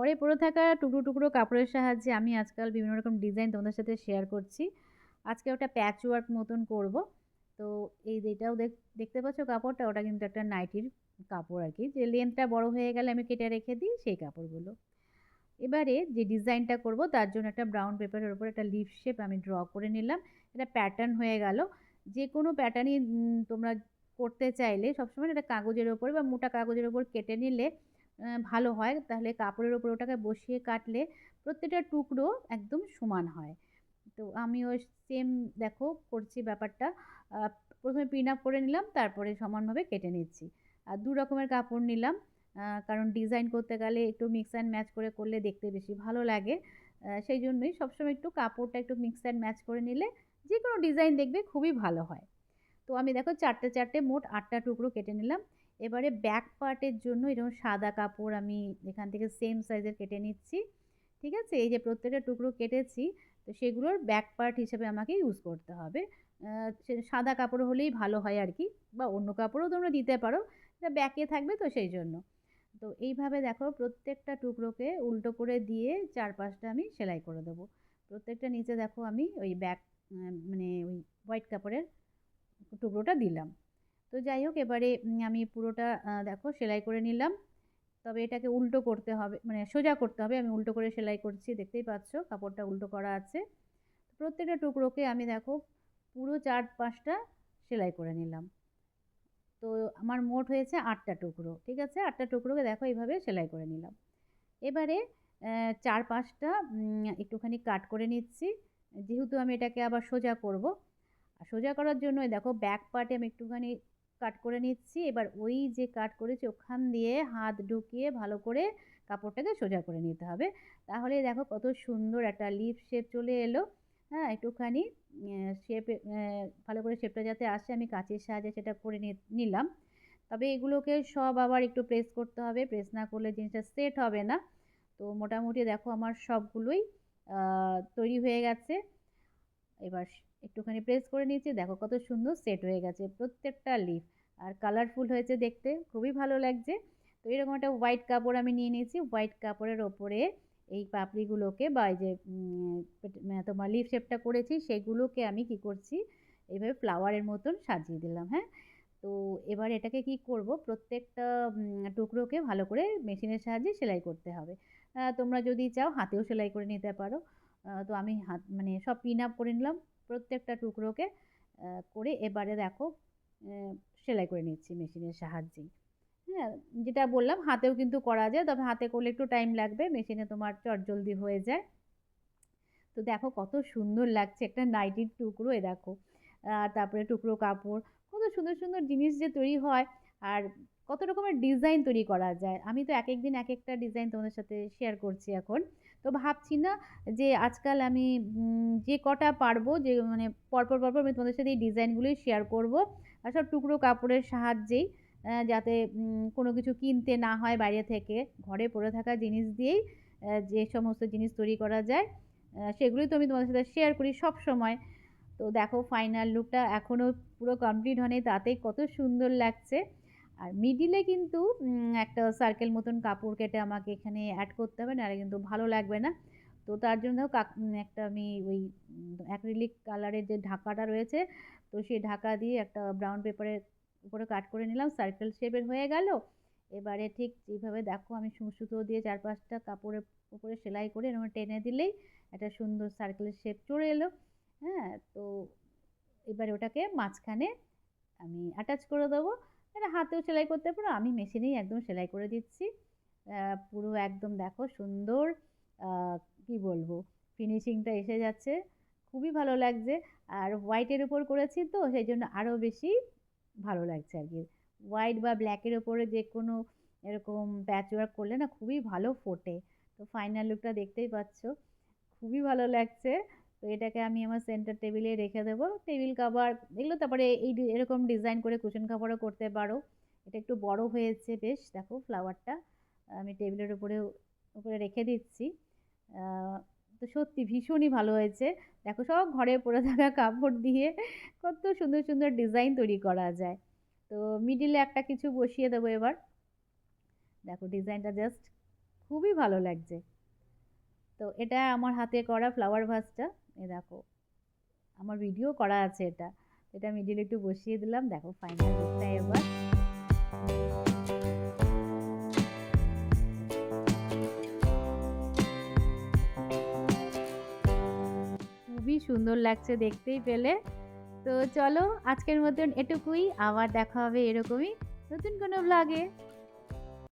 ঘরে পরে থাকা টুকরো টুকরো কাপড়ের সাহায্যে আমি আজকাল বিভিন্ন রকম ডিজাইন তোমাদের সাথে শেয়ার করছি। আজকে ওটা প্যাচ ওয়ার্ক মতন করব। তো এই যেটাও দেখতে পাচ্ছ কাপড়টা? ওটা কিন্তু একটা নাইটির কাপড় আর কি যে লেন্থটা বড় হয়ে গেলে আমি কেটে রেখে দিই সেই কাপড়গুলো। এবারে যে ডিজাইনটা করব তার জন্য একটা ব্রাউন পেপারের উপর একটা লিফ শেপ আমি ড্র করে নিলাম। এটা প্যাটার্ন হয়ে গেল। যে কোনো প্যাটার্নই তোমরা করতে চাইলে সবসময় একটা কাগজের ওপর বা মোটা কাগজের ওপর কেটে নিলে ভালো হয়। তাহলে কাপড়ের ওপর ওটাকে বসিয়ে কাটলে প্রত্যেকটা টুকরো একদম সমান হয়। তো আমি ওই সেম দেখো করছি ব্যাপারটা। প্রথমে পিন আপ করে নিলাম, তারপরে সমানভাবে কেটে নিচ্ছি। আর দু রকমের কাপড় নিলাম। কারণ ডিজাইন করতে গেলে একটু মিক্স অ্যান্ড ম্যাচ করে করলে দেখতে বেশি ভালো লাগে। সেই জন্যই সবসময় একটু কাপড়টা একটু মিক্স অ্যান্ড ম্যাচ করে নিলে যে কোনো ডিজাইন দেখবে খুবই ভালো হয়। তো আমি দেখো চারটে চারটে মোট আটটা টুকরো কেটে নিলাম। এবারে ব্যাক পার্টের জন্য এরকম সাদা কাপড় আমি এখান থেকে সেম সাইজের কেটে নিচ্ছি, ঠিক আছে? এই যে প্রত্যেকটা টুকরো কেটেছি, তো সেগুলোর ব্যাক পার্ট হিসেবে আমাকে ইউজ করতে হবে। সাদা কাপড় হলেই ভালো হয় আর কি, বা অন্য কাপড়ও তোমরা দিতে পারো এটা ব্যাকে থাকবে তো সেই জন্য। তো এইভাবে দেখো প্রত্যেকটা টুকরোকে উল্টো করে দিয়ে চারপাশটা আমি সেলাই করে দেবো। প্রত্যেকটা নিচে দেখো আমি ওই ব্যাক মানে ওই হোয়াইট কাপড়ের টুকরোটা দিলাম। তো যাই হোক, এবারে আমি পুরোটা দেখো সেলাই করে নিলাম। তবে এটাকে উল্টো করতে হবে মানে সোজা করতে হবে। আমি উল্টো করে সেলাই করছি, দেখতেই পাচ্ছ কাপড়টা উল্টো করা আছে। প্রত্যেকটা টুকরোকে আমি দেখো পুরো চার পাঁচটা সেলাই করে নিলাম। তো আমার মোট হয়েছে আটটা টুকরো, ঠিক আছে? আটটা টুকরোকে দেখো এইভাবে সেলাই করে নিলাম। এবারে চার পাঁচটা একটুখানি কাট করে নিচ্ছি। যেহেতু আমি এটাকে আবার সোজা করব সোজা করার জন্য দেখো ব্যাক পার্টে আমি একটুখানি কাট করে নিচ্ছি। এবার ওই যে কাট করেছি, ওখান দিয়ে হাত ঢুকিয়ে ভালো করে কাপড়টাকে সোজা করে নিতে হবে। তাহলে দেখো কত সুন্দর একটা লিপ শেপ চলে এলো। হ্যাঁ একটুখানি শেপ ভালো করে শেপটা যাতে আসে, আমি কাঁচের সাহায্যে সেটা করে নিলাম। তবে এগুলোকে সব আবার একটু প্রেস করতে হবে। প্রেস না করলে জিনিসটা সেট হবে না। তো মোটামুটি দেখো আমার সবগুলোই তৈরি হয়ে গেছে। এবার একটুখানি প্রেস করে নিয়েছি, দেখো কত সুন্দর সেট হয়ে গেছে প্রত্যেকটা লিফ আর কালারফুল হয়েছে দেখতে, খুবই ভালো লাগছে। তো এরকম একটা হোয়াইট কাপড় আমি নিয়ে নিয়েছি হোয়াইট কাপড়ের ওপরে এই পাপড়িগুলোকে বা এই যে তোমার লিফ শেপটা করেছি, সেগুলোকে আমি কি করছি এইভাবে ফ্লাওয়ারের মতন সাজিয়ে দিলাম হ্যাঁ? তো এবার এটাকে কি করব, প্রত্যেকটা টুকরোকে ভালো করে মেশিনের সাহায্যে সেলাই করতে হবে। তোমরা যদি চাও হাতেও সেলাই করে নিতে পারো। তো আমি হাত মানে সব পিন আপ করে নিলাম। প্রত্যেকটা টুকরোকে করে এবারে দেখো সেলাই করে নিচ্ছি মেশিনের সাহায্যেই। হ্যাঁ যেটা বললাম, হাতেও কিন্তু করা যায়, তবে হাতে করলে একটু টাইম লাগবে, মেশিনে তোমার চটজলদি হয়ে যায়। তো দেখো কত সুন্দর লাগছে একটা নাইটির টুকরো, এ দেখো। আর তারপরে টুকরো কাপড়, কত সুন্দর সুন্দর জিনিস যে তৈরি হয়, আর কত রকমের ডিজাইন তৈরি করা যায়। আমি তো এক এক দিন এক একটা ডিজাইন তোমাদের সাথে শেয়ার করছি এখন। তো ভাবছি না যে আজকাল আমি যে কটা পারব, যে মানে পরপর পরপর আমি তোমাদের সাথে এই ডিজাইনগুলোই শেয়ার করব। আর সব টুকরো কাপড়ের সাহায্যেই যাতে কোনো কিছু কিনতে না হয় বাইরে থেকে, ঘরে পড়ে থাকা জিনিস দিয়েই যে সমস্ত জিনিস তৈরি করা যায় সেগুলোই তো আমি তোমাদের সাথে শেয়ার করি সব সময়। তো দেখো ফাইনাল লুকটা এখনও পুরো কমপ্লিট হয়নি, তাতেই কত সুন্দর লাগছে। আর মিডিলে কিন্তু একটা সার্কেল মতন কাপড় কেটে আমাকে এখানে অ্যাড করতে হবে, নাহলে কিন্তু ভালো লাগবে না। তো তার জন্য একটা আমি ওই অ্যাক্রিলিক কালারের যে ঢাকাটা রয়েছে, তো সেই ঢাকা দিয়ে একটা ব্রাউন পেপারের উপরে কাট করে নিলাম সার্কেল শেপের হয়ে গেল। এবারে ঠিক যেভাবে দেখো, আমি সুতো দিয়ে চার পাঁচটা কাপড়ের উপরে সেলাই করে এরকম টেনে দিলেই একটা সুন্দর সার্কেলের শেপ চলে এলো। হ্যাঁ তো এবারে ওটাকে মাঝখানে আমি অ্যাটাচ করে দেবো। এটা হাতেও সেলাই করতে পারো। আমি মেশিনেই একদম সেলাই করে দিচ্ছি। পুরো একদম দেখো সুন্দর কি বলব ফিনিশিংটা এসে যাচ্ছে। খুবই ভালো লাগছে। আর হোয়াইটের উপর করেছি তো, সেই জন্য আরও বেশি ভালো লাগছে আর কি। হোয়াইট বা ব্ল্যাকের ওপরে যে কোনো এরকম প্যাচ ওয়ার্ক করলে না খুবই ভালো ফোটে। তো ফাইনাল লুকটা দেখতেই পাচ্ছ। খুবই ভালো লাগছে। তো এটাকে আমি আমার সেন্টার টেবিলে রেখে দেবো। টেবিল কাভার এগুলো তারপরে এই এরকম ডিজাইন করে কুশন কাভারও করতে পারো। এটা একটু বড় হয়েছে বেশ, দেখো ফ্লাওয়ারটা আমি টেবিলের উপরে উপরে রেখে দিচ্ছি। তো সত্যি ভীষণই ভালো হয়েছে। দেখো সব ঘরে পড়ে থাকা কাপড় দিয়ে কত সুন্দর সুন্দর ডিজাইন তৈরি করা যায়। তো মিডিলে একটা কিছু বসিয়ে দেবো এবার। দেখো ডিজাইনটা জাস্ট খুবই ভালো লাগছে। তো এটা আমার হাতে করা ফ্লাওয়ার ভাসটা এ দেখো, আমার ভিডিও করা আছে এটা। এটা মিডিল একটু বসিয়ে দিলাম। দেখো ফাইনাল লুকটা এবার। খুবই সুন্দর লাগছে দেখতেই পেলে। তো চলো, আজকের মতন এটুকুই। আবার দেখা হবে এরকমই নতুন কোনো ব্লগে